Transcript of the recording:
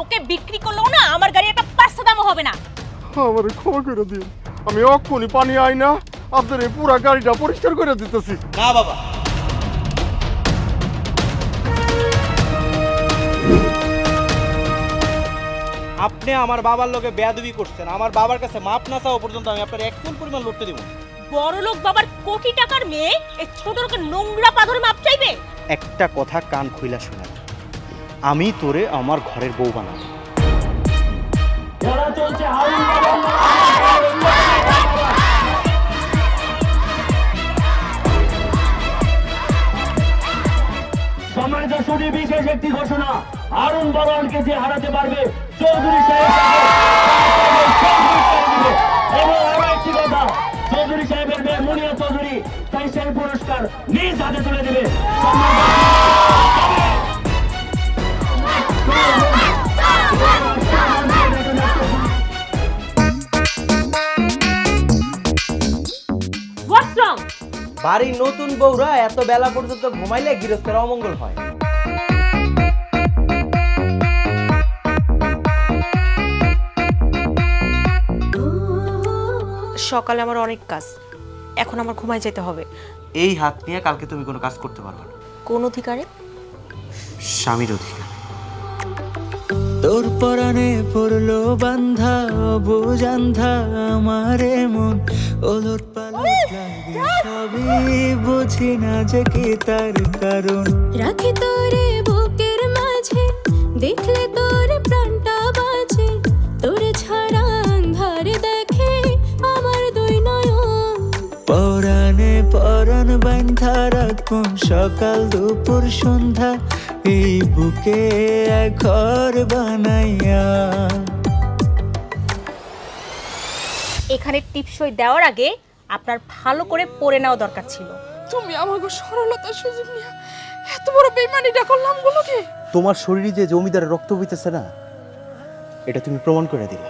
ওকে বিক্রি করলেও না আমার গাড়ি একটা পাঁচটা দামও হবে না। আমার ক্ষমা করে দিন। আমি অক্ষুনি পানি আই না আপনার এই পুরা গাড়িটা পরিষ্কার করে দিতেছি। না বাবা। আপনি আমার বাবার লোকে বেয়াদবি করছেন আমার বাবার কাছে মাপ না চাওয়া পর্যন্ত আমি আপনার এক ফুল পরিমাণ লড়তে দিব। বড় লোক বাবার কোটি টাকার মেয়ে এই ছোট লোকের নোংরা পাথরে মাপ চাইবে? একটা কথা কান খুইলা শোনা আমি তোরে আমার ঘরের বউ বানাবো। সম্মানিত সুদী বিশেষ একটি ঘোষণা আরুণ বরণকে যে হারাতে পারবে, চৌধুরী সাহেব এবং একটি কথা, চৌধুরী সাহেবের মেয়ে মুনিয়া চৌধুরী তাই সেই পুরস্কার নিজ হাতে তুলে দেবে। বাড়ির নতুন বউরা এত বেলা পর্যন্ত ঘুমাইলে গৃহস্থের অমঙ্গল হয়। সকালে আমার অনেক কাজ। এখন আমার ঘুমায় যেতে হবে। এই হাত নিয়ে কালকে তুমি কোনো কাজ করতে পারবে না। কোন অধিকারে? স্বামীর অধিকার। তোর পরাণে পড়ল বান্ধা বুজান্ধা আমারে মন ওলট পালট লাগে সবই বুঝি না যে কি তার কারণ। রাখি তোরে বুকের মাঝে দেখলে রাখুন সকাল দুপুর সন্ধ্যা এই বুকে এক ঘর বানাইয়া। এখানে টিপসই দেওয়ার আগে আপনার ভালো করে পড়ে নেওয়া দরকার ছিল। তুমি আমাকে সরলতার সুযোগ নিয়ে এত বড় বেমানিটা করলাম গুলোকে। তোমার শরীরে যে জমিদারের রক্ত বইতেছে না এটা তুমি প্রমাণ করে দিলে।